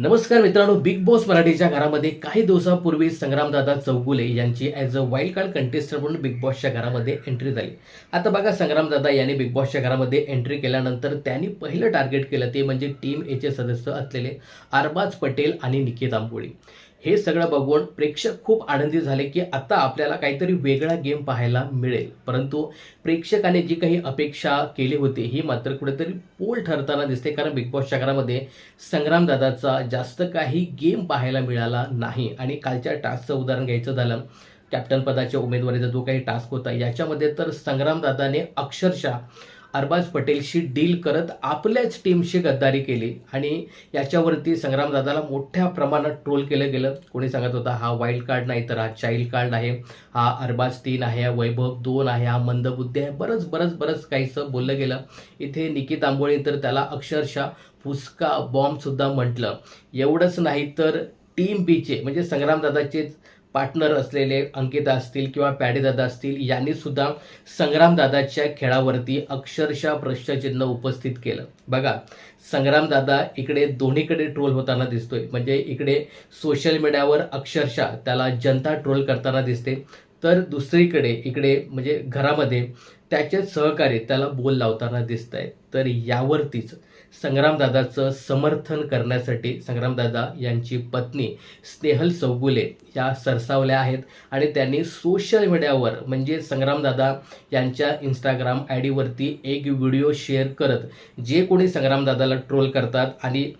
नमस्कार मित्रांनो big boss मराठीच्या घरामध्ये काही दिवसापूर्वी संग्रामदादा चौगुले यांची as a wild card contestant म्हणून बिग बॉसच्या घरामध्ये एंट्री झाली. आता बघा संग्रामदादा यांनी बिग बॉसच्या घरामध्ये एंट्री केल्यानंतर त्यांनी पहिलं टार्गेट केलं ते म्हणजे टीम एचे सदस्य असलेले अरबाज पटेल आणि निकेत आंबोळी. हे सगळं बघून प्रेक्षक खूप आनंदी झाले की आता आपल्याला काहीतरी वेगळा गेम पाहायला मिळेल. परंतु प्रेक्षकाने जी काही अपेक्षा केली होती ही मात्र कुठेतरी पोल ठरताना दिसते. कारण बिग बॉसच्या घरामध्ये संग्रामदादाचा जास्त काही गेम पाहायला मिळाला नाही. आणि कालच्या टास्कचं उदाहरण घ्यायचं झालं कॅप्टन पदाच्या उमेदवारीचा जो काही टास्क होता याच्यामध्ये तर संग्रामदादाने अक्षरशः अरबाज पटेलशी डील करत आपल्याच टीमशी गद्दारी केली आणि याच्यावरती संग्रामदादाला मोठ्या प्रमाणात ट्रोल केलं गेलं. कोणी सांगत होता हा वाईल्ड कार्ड नाही तर हा चाइल्ड कार्ड आहे. हा अरबाज तीन आहे हा वैभव दोन आहे हा मंदबुद्धी आहे. बरंच बरंच बरंच काहीसं बोललं गेलं. इथे निकित आंबोळी तर त्याला अक्षरशः फुसका बॉम्बसुद्धा म्हटलं. एवढंच नाही तर टीम बीचे म्हणजे संग्रामदादाचेच पार्टनर असलेले अंकिता असतील किंवा पॅडेदादा असतील यांनी सुद्धा संग्रामदादाच्या खेळावरती अक्षरशः प्रश्नचिन्ह उपस्थित केलं. बघा संग्रामदादा इकडे दोन्हीकडे ट्रोल होताना दिसतोय. म्हणजे इकडे सोशल मीडियावर अक्षरशः त्याला जनता ट्रोल करताना दिसते. तर दुसरीकडे इकडे म्हणजे घरामध्ये त्याचे सहकारी त्याला बोल लावताना दिसत आहेत तर यावरतीच संग्रामदादाचं समर्थन करण्यासाठी संग्रामदादा यांची पत्नी स्नेहल चौगुले या सरसावल्या आहेत आणि त्यांनी सोशल मीडियावर म्हणजे संग्रामदादा यांच्या इंस्टाग्राम आय डीवरती एक व्हिडिओ शेअर करत जे कोणी संग्रामदादाला ट्रोल करतात आणि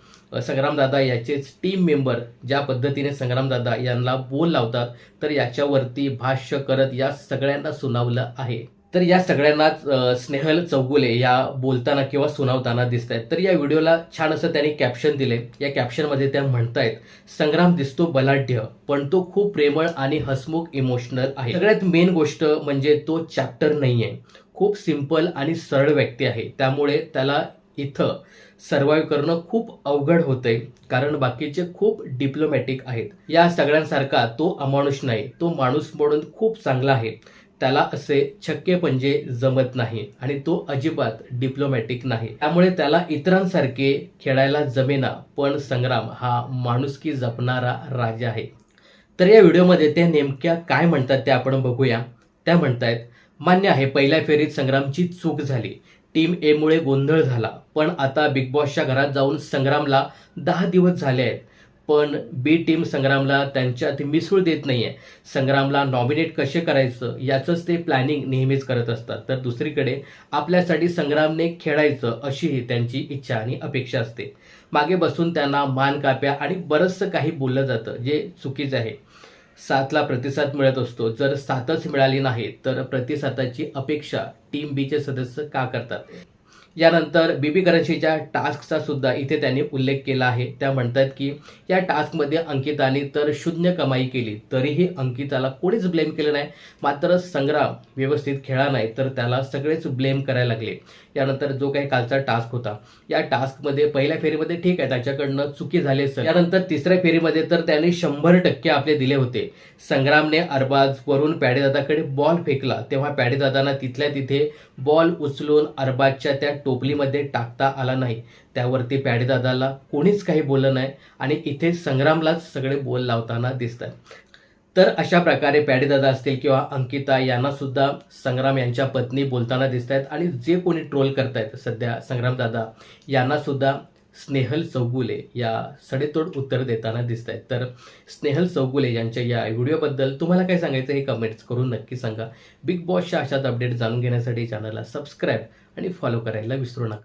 संग्रामदादा याचेच टीम मेंबर ज्या पद्धतीने संग्रामदादा यांना बोल लावतात तर याच्यावरती भाष्य करत या सगळ्यांना सुनावलं आहे. तर या सगळ्यांनाच स्नेहल चौगुले या बोलताना किंवा सुनावताना दिसत आहेत तर या व्हिडिओला छान असं त्यांनी कॅप्शन दिले. या कॅप्शनमध्ये त्या म्हणतायत संग्राम दिसतो बलाढ्य पण तो खूप प्रेमळ आणि हसमुख इमोशनल आहे. सगळ्यात मेन गोष्ट म्हणजे तो चॅप्टर नाही आहे खूप सिंपल आणि सरळ व्यक्ती आहे. त्यामुळे त्याला इथं सर्वाईव्ह करणं खूप अवघड होतंय कारण बाकीचे खूप डिप्लोमॅटिक आहेत. या सगळ्यांसारखा तो अमानुष नाही. तो माणूस म्हणून खूप चांगला आहे. त्याला असे छक्के पंजे जमत नाही आणि तो अजिबात डिप्लोमॅटिक नाही. त्यामुळे त्याला इतरांसारखे खेळायला जमेना पण संग्राम हा माणुसकी जपणारा राजा आहे. तर या व्हिडिओमध्ये त्या नेमक्या काय म्हणतात ते आपण बघूया. त्या म्हणतायत मान्य आहे पहिल्या फेरीत संग्रामची चूक झाली. टीम ए मुळे गोंधळ झाला. पण आता बिग बॉसच्या घरात जाऊन संग्रामला दहा दिवस झाले आहेत. पण बी टीम संग्रामला त्यांच्यात मिसळू देत नाही आहे संग्रामला नॉमिनेट कसे करायचं याचंच ते प्लॅनिंग नेहमीच करत असतात. तर दुसरीकडे आपल्यासाठी संग्रामने खेळायचं अशीही त्यांची इच्छा आणि अपेक्षा असते. मागे बसून त्यांना मान काप्या आणि बरंचसं काही बोललं जातं जे चुकीचं आहे. सातला प्रतिसाद मिळत असतो. जर सातच मिळाली नाही तर प्रतिसादाची अपेक्षा टीम बीचे सदस्य का करतात? यानंतर बीबी करन्सीच्या टास्कचा सुद्धा इथे त्यांनी उल्लेख केला आहे. त्या म्हणतात की या टास्कमध्ये अंकिताने तर शून्य कमाई केली तरीही अंकिताला कोणीच ब्लेम केलं नाही. मात्र संग्राम व्यवस्थित खेळा नाही तर त्याला सगळेच ब्लेम करायला लागले. यानंतर जो काही कालचा टास्क होता या टास्कमध्ये पहिल्या फेरीमध्ये ठीक आहे त्याच्याकडनं चुकी झाली असं यानंतर तिसऱ्या फेरीमध्ये तर त्याने शंभर टक्के आपले दिले होते. संग्रामने अरबाज वरून पॅडेदादाकडे बॉल फेकला तेव्हा पॅडेदादांना तिथल्या तिथे बॉल उचलून अरबाजच्या त्या टोपलीमध्ये टाकता आला नाही. त्यावरती पॅडेदादाला कोणीच काही बोललं नाही आणि इथे संग्रामलाच सगळे बोल लावताना दिसतात. तर अशा प्रकारे पॅडेदादा असतील किंवा अंकिता यांनासुद्धा संग्राम यांच्या पत्नी बोलताना दिसत आहेत आणि जे कोणी ट्रोल करतायत सध्या संग्रामदादा यांनासुद्धा स्नेहल चौगुले या सडेतोड उत्तर देताना दिसत आहेत तर स्नेहल चौगुले यांच्या या व्हिडिओबद्दल तुम्हाला काय सांगायचं हे कमेंट्स करून नक्की सांगा. बिग बॉसच्या अशाच अपडेट जाणून घेण्यासाठी चॅनलला सबस्क्राईब आणि फॉलो करायला विसरू नका.